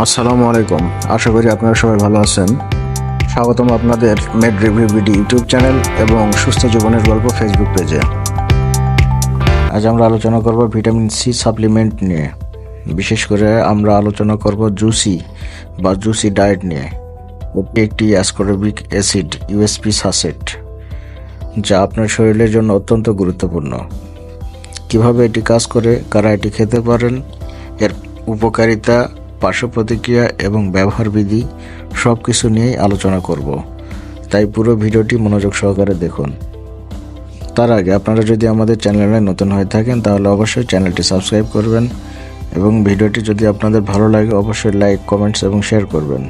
আসসালামু আলাইকুম। আশা করি আপনারা সবাই ভালো আছেন। স্বাগতম আপনাদের Med Review BD YouTube channel এবং সুস্থ জীবনের গল্প ফেসবুক পেজে। আজ আমরা আলোচনা করব ভিটামিন সি সাপ্লিমেন্ট নিয়ে। বিশেষ করে আমরা আলোচনা করব জুসি বা জুসি ডায়েট নিয়ে। এটি একটি অ্যাসকোরবিক অ্যাসিড, ইউএসপি সাসেট, যা আপনার শরীরের জন্য অত্যন্ত গুরুত্বপূর্ণ। কীভাবে এটি কাজ করে, কারা এটি খেতে পারেন, এর উপকারিতা পার্শ্ব প্রতিক্রিয়া এবং ব্যবহার বিধি সব কিছু নিয়েই আলোচনা করব। তাই পুরো ভিডিওটি মনোযোগ সহকারে দেখুন। তার আগে আপনারা যদি আমাদের চ্যানেলে নতুন হয়ে থাকেন, তাহলে অবশ্যই চ্যানেলটি সাবস্ক্রাইব করবেন এবং ভিডিওটি যদি আপনাদের ভালো লাগে, অবশ্যই লাইক, কমেন্টস এবং শেয়ার করবেন।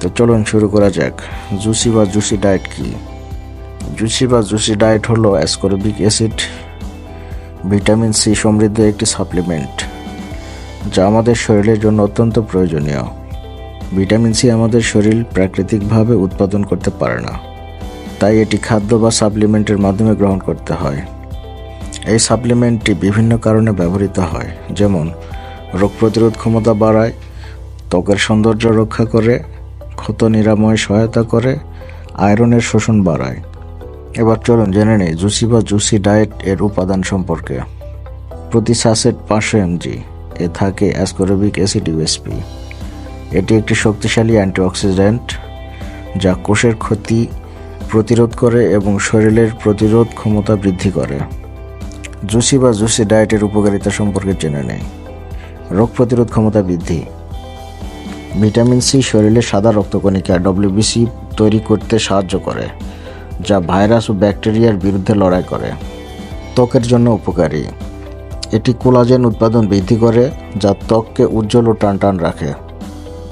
তো চলুন শুরু করা যাক। জুসি বা জুসি ডায়েট কি? জুসি বা জুসি ডায়েট হলো অ্যাসকোরবিক অ্যাসিড, ভিটামিন সি সমৃদ্ধ একটি সাপ্লিমেন্ট। যা আমাদের শরীরের জন্য অত্যন্ত প্রয়োজনীয়। ভিটামিন সি আমাদের শরীর প্রাকৃতিকভাবে উৎপাদন করতে পারে না। তাই এটি খাদ্য বা সাপ্লিমেন্টের মাধ্যমে গ্রহণ করতে হয়। এই সাপ্লিমেন্টটি বিভিন্ন কারণে ব্যবহৃত হয়, যেমন রোগ প্রতিরোধ ক্ষমতা বাড়ায়, ত্বকের সৌন্দর্য রক্ষা করে, ক্ষত নিরাময় সহায়তা করে, আয়রনের শোষণ বাড়ায়। এবার চলুন জেনে নেই, জুসি বা জুসি ডায়েট এর উপাদান সম্পর্কে। প্রতি সাসেট পাঁচশো এমজি। এ থাকে অ্যাসকোরবিক অ্যাসিড ইউএসপি। এটি একটি শক্তিশালী অ্যান্টিঅক্সিডেন্ট যা কোষের ক্ষতি প্রতিরোধ করে এবং শরীরের প্রতিরোধ ক্ষমতা বৃদ্ধি করে। জুসি বা জুসি ডায়েটের উপকারিতা সম্পর্কে জেনে নেয় রোগ প্রতিরোধ ক্ষমতা বৃদ্ধি। ভিটামিন সি শরীরে সাদা রক্তকণিকা ডব্লিউবিসি তৈরি করতে সাহায্য করে, যা ভাইরাস ও ব্যাকটেরিয়ার বিরুদ্ধে লড়াই করে। ত্বকের জন্য উপকারী। এটি কোলাজেন উৎপাদন বৃদ্ধি করে, যা ত্বককে উজ্জ্বল ও টানটান রাখে।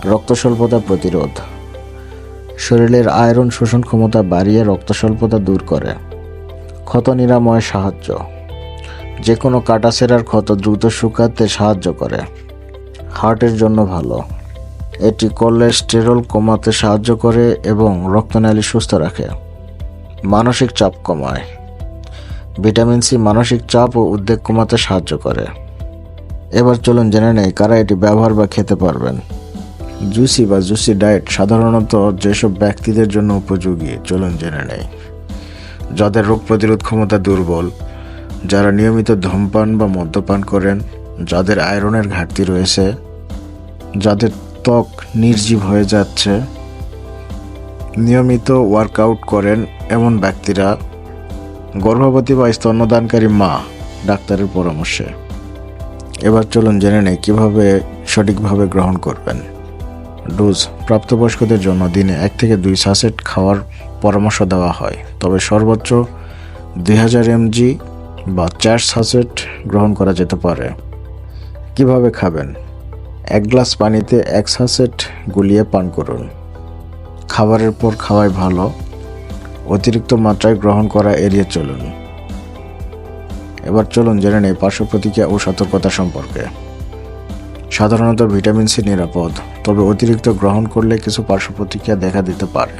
রক্ত স্বল্পতা প্রতিরোধ। শরীরের আয়রন শোষণ ক্ষমতা বাড়িয়ে রক্ত স্বল্পতা দূর করে। ক্ষত নিরাময় সাহায্য। যে কোনো কাটাছেড়ার ক্ষত দ্রুত শুকাতে সাহায্য করে। হার্টের জন্য ভালো। এটি কোলেস্টেরল কমাতে সাহায্য করে এবং রক্তনালী সুস্থ রাখে। মানসিক চাপ কমায়। ভিটামিন সি মানসিক চাপ ও উদ্বেগ কমাতে সাহায্য করে। এবার চলুন জেনে নেই কারা এটি ব্যবহার বা খেতে পারবেন। জুসি বা জুসি ডায়েট সাধারণত যেসব ব্যক্তিদের জন্য উপযোগী, চলুন জেনে নেই। যাদের রোগ প্রতিরোধ ক্ষমতা দুর্বল, যারা নিয়মিত ধূমপান বা মদ্যপান করেন, যাদের আয়রনের ঘাটতি রয়েছে, যাদের ত্বক নির্জীব হয়ে যাচ্ছে, নিয়মিত ওয়ার্কআউট করেন এমন ব্যক্তিরা গর্ভবতী বা স্তন্যদানকারী মা ডাক্তারের পরামর্শে। এবার চলুন জেনে নেই কীভাবে সঠিকভাবে গ্রহণ করবেন। ডোজ প্রাপ্তবয়স্কদের জন্য দিনে এক থেকে দুই সাসেট খাওয়ার পরামর্শ দেওয়া হয়। তবে সর্বোচ্চ দুই হাজার এমজি বা চার সাসেট গ্রহণ করা যেতে পারে। কীভাবে খাবেন? এক গ্লাস পানিতে এক সাসেট গুলিয়ে পান করুন। খাবারের পর খাওয়াই ভালো। অতিরিক্ত মাত্রায় গ্রহণ করা এড়িয়ে চলুন। এবার চলুন জেনে নেই পার্শ্ব প্রতিক্রিয়া ও সতর্কতা সম্পর্কে। সাধারণত ভিটামিন সি নিরাপদ, তবে অতিরিক্ত গ্রহণ করলে কিছু পার্শ্ব প্রতিক্রিয়া দেখা দিতে পারে।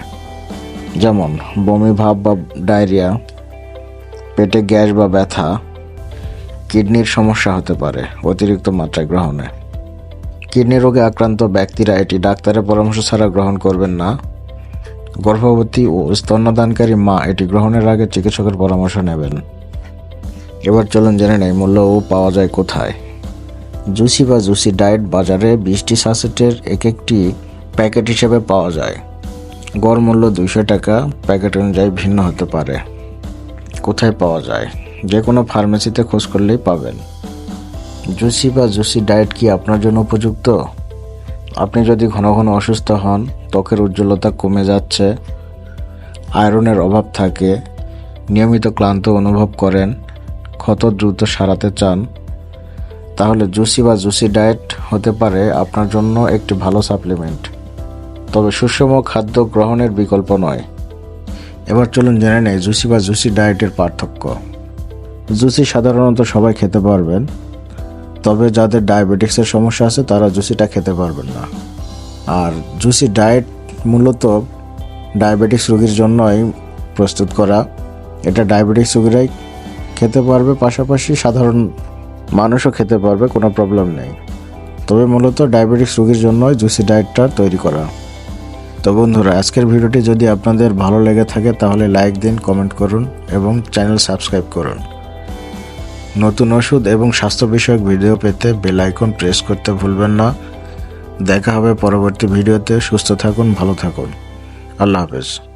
যেমন, বমি ভাব বা ডায়রিয়া, পেটে গ্যাস বা ব্যথা, কিডনির সমস্যা হতে পারে অতিরিক্ত মাত্রায় গ্রহণে। কিডনি রোগে আক্রান্ত ব্যক্তিরা এটি ডাক্তারের পরামর্শ ছাড়া গ্রহণ করবেন না। গর্ভবতী ও স্তন্যদানকারী মা এটি গ্রহণের আগে চিকিৎসকের পরামর্শ নেবেন। এবার চলুন জেনে নেই মূল্য পাওয়া যায় কোথায়। জুসি বা জুসি ডায়েট বাজারে বিশটি সাসেটের এক একটি প্যাকেট হিসেবে পাওয়া যায়। গড় মূল্য দুইশো টাকা, প্যাকেট অনুযায়ী ভিন্ন হতে পারে। কোথায় পাওয়া যায়? যে কোনো ফার্মেসিতে খোঁজ করলেই পাবেন। জুসি বা জুসি ডায়েট কি আপনার জন্য উপযুক্ত? আপনি যদি ঘন ঘন অসুস্থ হন, ত্বকের উজ্জ্বলতা কমে যাচ্ছে, আয়রনের অভাব থাকে, নিয়মিত ক্লান্ত অনুভব করেন, ক্ষত দ্রুত সারাতে চান, তাহলে জুসি বা জুসি ডায়েট হতে পারে আপনার জন্য একটি ভালো সাপ্লিমেন্ট। তবে সুষম খাদ্য গ্রহণের বিকল্প নয়। এবার চলুন জেনে নেই জুসি বা জুসি ডায়েটের পার্থক্য। জুসি সাধারণত সবাই খেতে পারবেন তবে যাদের ডায়াবেটিক্সের সমস্যা আছে, তারা জুসিটা খেতে পারবেন না। আর জুসি ডায়েট মূলত ডায়াবেটিক্স রোগীর জন্যই প্রস্তুত করা। এটা ডায়াবেটিক্স রোগীরাই খেতে পারবে, পাশাপাশি সাধারণ মানুষও খেতে পারবে, কোনো প্রবলেম নেই। তবে মূলত ডায়াবেটিক্স রোগীর জন্যই জুসি ডায়েটটা তৈরি করা। তো বন্ধুরা, আজকের ভিডিওটি যদি আপনাদের ভালো লেগে থাকে, তাহলে লাইক দিন, কমেন্ট করুন এবং চ্যানেল সাবস্ক্রাইব করুন। নতুন ওষুধ এবং স্বাস্থ্য বিষয়ক ভিডিও পেতে বেল আইকন প্রেস করতে ভুলবেন না। দেখা হবে পরবর্তী ভিডিওতে। সুস্থ থাকুন, ভালো থাকুন। আল্লাহ হাফেজ।